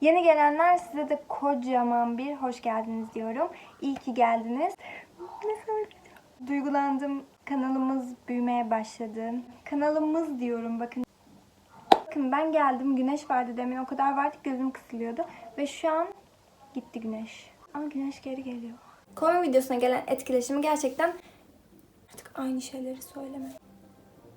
Yeni gelenler size de kocaman bir hoş geldiniz diyorum. İyi ki geldiniz. Duygulandım. Kanalımız büyümeye başladı. Kanalımız diyorum bakın. Bakın ben geldim. Güneş vardı demin. O kadar vardı gözüm kısılıyordu. Ve şu an gitti güneş. Ama güneş geri geliyor. Konu videosuna gelen etkileşimi gerçekten artık aynı şeyleri söyleme.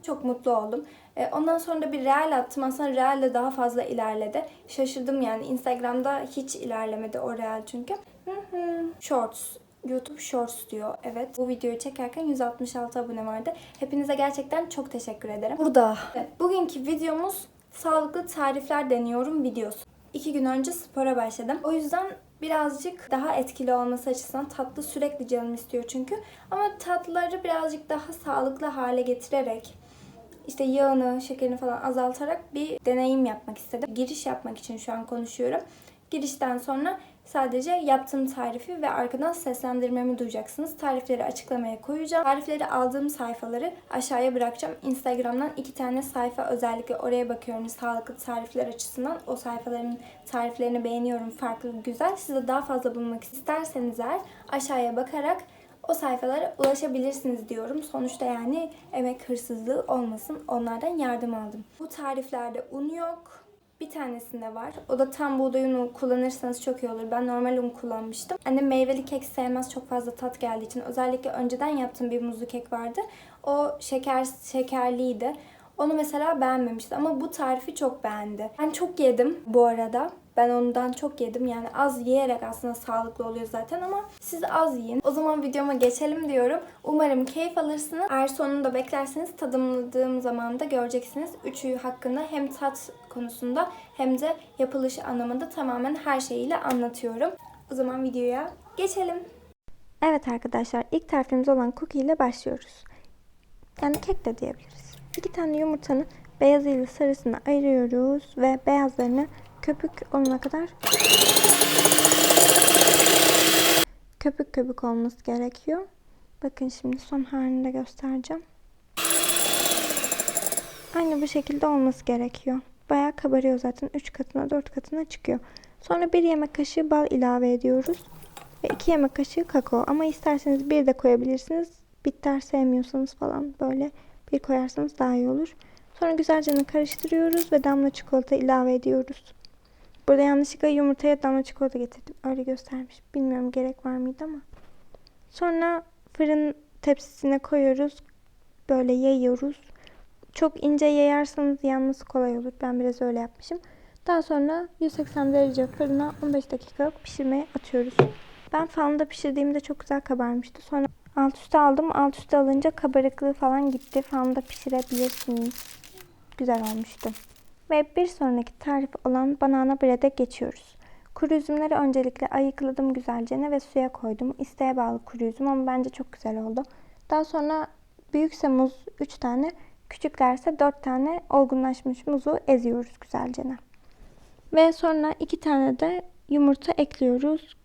Çok mutlu oldum. E, Ondan sonra da bir reel attım. Aslında reel de daha fazla ilerledi. Şaşırdım yani. Instagram'da hiç ilerlemedi o reel çünkü. Hı hı. Shorts. YouTube Shorts diyor. Evet. Bu videoyu çekerken 166 abone vardı. Hepinize gerçekten çok teşekkür ederim. Burada. Evet, bugünkü videomuz sağlıklı tarifler deniyorum videosu. İki gün önce spora başladım. O yüzden birazcık daha etkili olması açısından tatlı sürekli canım istiyor çünkü. Ama tatlıları birazcık daha sağlıklı hale getirerek işte yağını, şekerini falan azaltarak bir deneyim yapmak istedim. Giriş yapmak için şu an konuşuyorum. Girişten sonra sadece yaptığım tarifi ve arkadan seslendirmemi duyacaksınız. Tarifleri açıklamaya koyacağım. Tarifleri aldığım sayfaları aşağıya bırakacağım. Instagram'dan iki tane sayfa özellikle oraya bakıyorum sağlıklı tarifler açısından. O sayfaların tariflerini beğeniyorum. Farklı, güzel. Siz de daha fazla bulmak isterseniz eğer aşağıya bakarak o sayfalara ulaşabilirsiniz diyorum. Sonuçta yani emek hırsızlığı olmasın. Onlardan yardım aldım. Bu tariflerde un yok. Bir tanesinde var. O da tam buğday unu kullanırsanız çok iyi olur. Ben normal un kullanmıştım. Annem meyveli kek sevmez. Çok fazla tat geldiği için. Özellikle önceden yaptığım bir muzlu kek vardı. O şeker şekerliydi. Onu mesela beğenmemişti ama bu tarifi çok beğendi. Ben çok yedim bu arada. Ben ondan çok yedim. Yani az yiyerek aslında sağlıklı oluyor zaten ama siz az yiyin. O zaman videoma geçelim diyorum. Umarım keyif alırsınız. Eğer sonunda beklerseniz tadımladığım zaman da göreceksiniz. Üçü hakkında hem tat konusunda hem de yapılışı anlamında tamamen her şeyiyle anlatıyorum. O zaman videoya geçelim. Evet arkadaşlar ilk tarifimiz olan cookie ile başlıyoruz. Yani kek de diyebiliriz. İki tane yumurtanın beyazıyla sarısını ayırıyoruz ve beyazlarını köpük olana kadar köpük köpük olması gerekiyor. Bakın şimdi son halini de göstereceğim. Aynı bu şekilde olması gerekiyor. Bayağı kabarıyor zaten. 3 katına 4 katına çıkıyor. Sonra 1 yemek kaşığı bal ilave ediyoruz. Ve 2 yemek kaşığı kakao. Ama isterseniz bir de koyabilirsiniz. Bitter sevmiyorsanız falan böyle bir koyarsanız daha iyi olur. Sonra güzelce karıştırıyoruz ve damla çikolata ilave ediyoruz. Burada yanlışlıkla yumurtaya damla çikolata getirdim. Öyle göstermiş. Bilmiyorum gerek var mıydı ama. Sonra fırın tepsisine koyuyoruz. Böyle yayıyoruz. Çok ince yayarsanız yanması kolay olur. Ben biraz öyle yapmışım. Daha sonra 180 derece fırına 15 dakika pişirmeye atıyoruz. Ben fırında pişirdiğimde çok güzel kabarmıştı. Sonra alt üstü aldım. Alt üstü alınca kabarıklığı falan gitti. Fırında pişirebilirsiniz. Güzel olmuştu. Ve bir sonraki tarif olan banana bread'e geçiyoruz. Kuru üzümleri öncelikle ayıkladım güzelce ve suya koydum. İsteğe bağlı kuru üzüm ama bence çok güzel oldu. Daha sonra büyükse muz 3 tane, küçüklerse 4 tane olgunlaşmış muzu eziyoruz güzelce. Ve sonra 2 tane de yumurta ekliyoruz.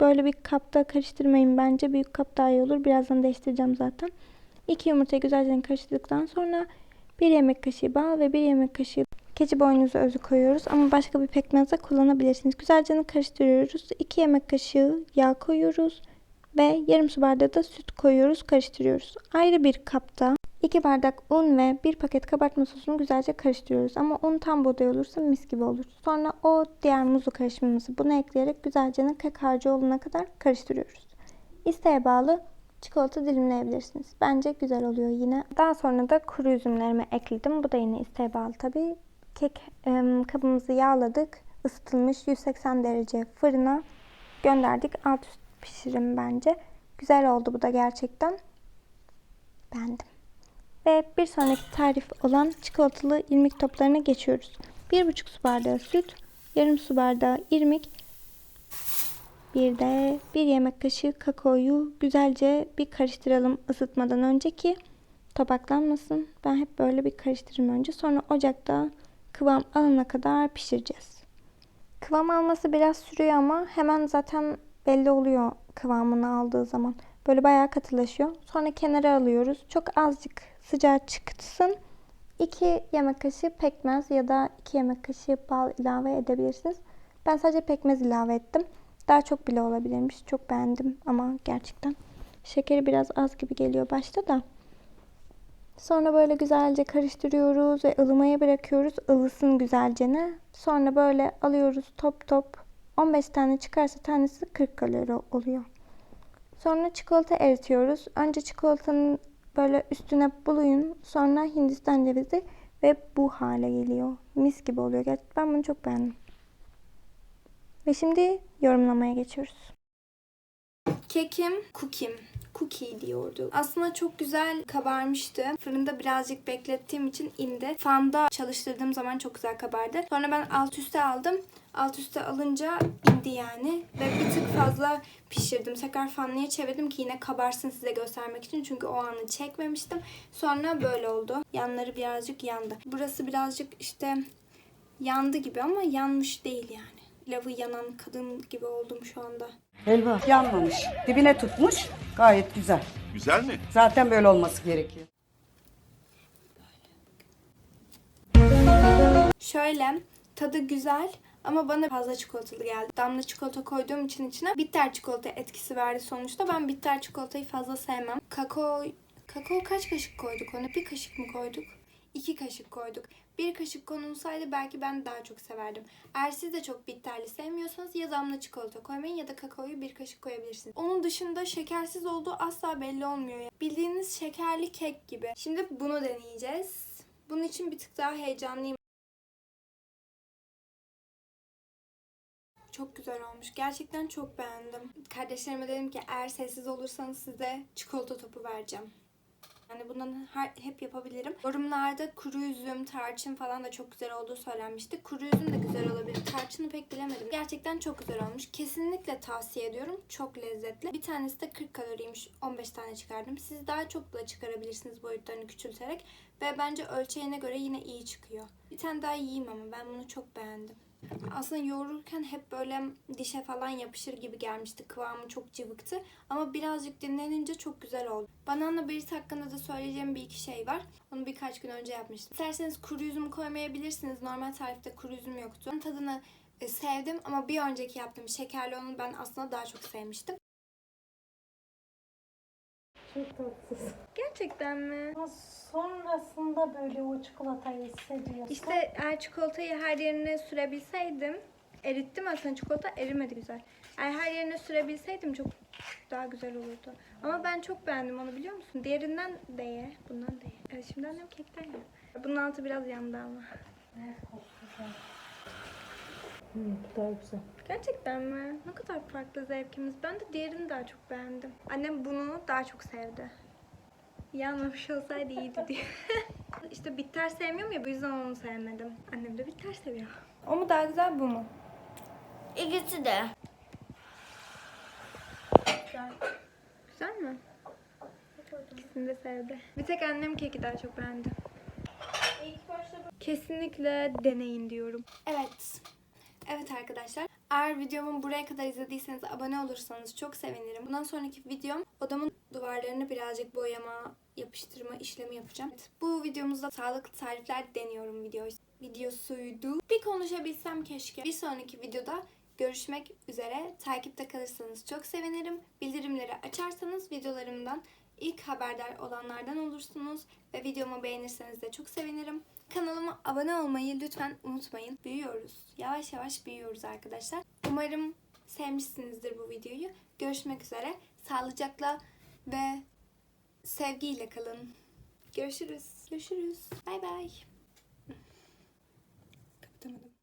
Böyle bir kapta karıştırmayın bence. Büyük kap daha iyi olur. Birazdan değiştireceğim zaten. 2 yumurtayı güzelce karıştırdıktan sonra 1 yemek kaşığı bal ve 1 yemek kaşığı keçi boynuzu özü koyuyoruz. Ama başka bir pekmez de kullanabilirsiniz. Güzelce karıştırıyoruz. 2 yemek kaşığı yağ koyuyoruz. Ve yarım su bardağı da süt koyuyoruz. Karıştırıyoruz. Ayrı bir kapta 2 bardak un ve 1 paket kabartma sosunu güzelce karıştırıyoruz. Ama un tam buğday olursa mis gibi olur. Sonra o diğer muzlu karışımımızı buna ekleyerek güzelce kek harcı olana kadar karıştırıyoruz. İsteğe bağlı çikolata dilimleyebilirsiniz. Bence güzel oluyor yine. Daha sonra da kuru üzümlerimi ekledim. Bu da yine isteğe bağlı tabii. Kek e, kabımızı yağladık. Isıtılmış 180 derece fırına gönderdik. Alt üst pişirim bence. Güzel oldu bu da gerçekten. Beğendim. Ve bir sonraki tarif olan çikolatalı irmik toplarına geçiyoruz. 1,5 su bardağı süt, yarım su bardağı irmik, bir de bir yemek kaşığı kakaoyu güzelce bir karıştıralım ısıtmadan önce ki topaklanmasın. Ben hep böyle bir karıştırırım önce. Sonra ocakta kıvam alana kadar pişireceğiz. Kıvam alması biraz sürüyor ama hemen zaten belli oluyor kıvamını aldığı zaman. Böyle bayağı katılaşıyor. Sonra kenara alıyoruz. Çok azıcık sıcağı çıksın. 2 yemek kaşığı pekmez ya da 2 yemek kaşığı bal ilave edebilirsiniz. Ben sadece pekmez ilave ettim. Daha çok bile olabilirmiş. Çok beğendim ama gerçekten şekeri biraz az gibi geliyor başta da. Sonra böyle güzelce karıştırıyoruz ve ılımaya bırakıyoruz. Ilısın güzelce Sonra böyle alıyoruz top top. 15 tane çıkarsa tanesi 40 kalori oluyor. Sonra çikolata eritiyoruz. Önce çikolatanın böyle üstüne bulayın. Sonra Hindistan cevizi ve bu hale geliyor. Mis gibi oluyor. Gerçekten ben bunu çok beğendim. Ve şimdi yorumlamaya geçiyoruz. Kekim, cookim. Cookie diyordu. Aslında çok güzel kabarmıştı. Fırında birazcık beklettiğim için indi. Fanda çalıştırdığım zaman çok güzel kabardı. Sonra ben alt üste aldım. Alt üste alınca indi yani. Ve bir fazla pişirdim. Tekrar fanlıya çevirdim ki yine kabarsın size göstermek için. Çünkü o anı çekmemiştim. Sonra böyle oldu. Yanları birazcık yandı. Burası birazcık işte yandı gibi ama yanmış değil yani. Lavı yanan kadın gibi oldum şu anda. Helva yanmamış. Dibine tutmuş. Gayet güzel. Güzel mi? Zaten böyle olması gerekiyor. Şöyle tadı güzel ama bana fazla çikolatalı geldi. Damla çikolata koyduğum için içine bitter çikolata etkisi verdi sonuçta. Ben bitter çikolatayı fazla sevmem. Kakao kakao kaç kaşık koyduk ona? Bir kaşık mı koyduk? İki kaşık koyduk. Bir kaşık konulsaydı belki ben daha çok severdim. Eğer siz de çok bitterli sevmiyorsanız ya damla çikolata koymayın ya da kakaoyu bir kaşık koyabilirsiniz. Onun dışında şekersiz olduğu asla belli olmuyor. Bildiğiniz şekerli kek gibi. Şimdi bunu deneyeceğiz. Bunun için bir tık daha heyecanlıyım. Çok güzel olmuş. Gerçekten çok beğendim. Kardeşlerime dedim ki eğer sessiz olursanız size çikolata topu vereceğim. Yani bundan her, hep yapabilirim. Yorumlarda kuru üzüm, tarçın falan da çok güzel olduğu söylenmişti. Kuru üzüm de güzel olabilir. Tarçını pek bilemedim. Gerçekten çok güzel olmuş. Kesinlikle tavsiye ediyorum. Çok lezzetli. Bir tanesi de 40 kaloriymiş. 15 tane çıkardım. Siz daha çok da çıkarabilirsiniz boyutlarını küçülterek. Ve bence ölçeğine göre yine iyi çıkıyor. Bir tane daha yiyeyim ama ben bunu çok beğendim. Aslında yoğururken hep böyle dişe falan yapışır gibi gelmişti. Kıvamı çok cıvıktı. Ama birazcık dinlenince çok güzel oldu. Banana Bread hakkında da söyleyeceğim bir iki şey var. Onu birkaç gün önce yapmıştım. İsterseniz kuru üzüm koymayabilirsiniz. Normal tarifte kuru üzüm yoktu. Tadını e, sevdim ama bir önceki yaptığım şekerli onu ben aslında daha çok sevmiştim. Çok tatsız. Gerçekten mi? Ama sonrasında böyle o çikolatayı hissediyorsun. İşte eğer çikolatayı her yerine sürebilseydim, erittim aslında çikolata erimedi güzel. Eğer her yerine sürebilseydim çok daha güzel olurdu. Ama ben çok beğendim onu biliyor musun? Diğerinden de ye, bundan da ye. Evet şimdi annem kekten ye. Bunun altı biraz yandı ama. Evet, çok Hı, bu daha güzel. Gerçekten mi? Ne kadar farklı zevkimiz. Ben de diğerini daha çok beğendim. Annem bunu daha çok sevdi. Yanmamış olsaydı iyiydi diye. işte bitter sevmiyorum ya bu yüzden onu sevmedim. Annem de bitter seviyor. O mu daha güzel bu mu? İkisi de. Güzel. Güzel mi? İkisini de sevdi. Bir tek annem keki daha çok beğendi. Kesinlikle deneyin diyorum. Evet. Evet arkadaşlar. Eğer videomu buraya kadar izlediyseniz abone olursanız çok sevinirim. Bundan sonraki videom odamın duvarlarını birazcık boyama, yapıştırma işlemi yapacağım. Evet, bu videomuzda sağlıklı tarifler deniyorum video videosuydu. Bir konuşabilsem keşke. Bir sonraki videoda görüşmek üzere. Takipte kalırsanız çok sevinirim. Bildirimleri açarsanız videolarımdan ilk haberdar olanlardan olursunuz ve videomu beğenirseniz de çok sevinirim. Kanalıma abone olmayı lütfen unutmayın. Büyüyoruz. Yavaş yavaş büyüyoruz arkadaşlar. Umarım sevmişsinizdir bu videoyu. Görüşmek üzere. Sağlıcakla ve sevgiyle kalın. Görüşürüz. Görüşürüz. Bay bay. Kapatamadım.